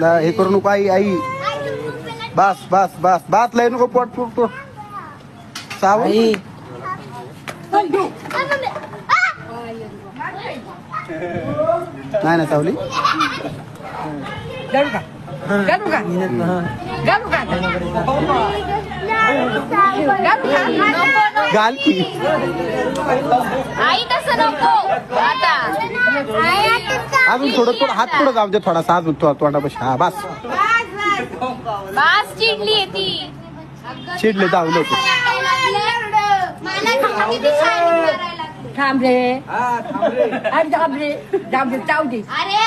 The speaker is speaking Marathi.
आई हे करू आई बस बस बस. बात लय नको पट फुटतो सावई नाही ना सावली? का? आई तसं नको. आता. अजून थोडं थोडं हात पुढं जाऊ दे थोडासा. अजून तोंडापाशी. हा बस. बास चिडली आहे ती. चिडले जाऊ नको थांबरे हा थांबरे आणि थांबरे थांबरे चावडी अरे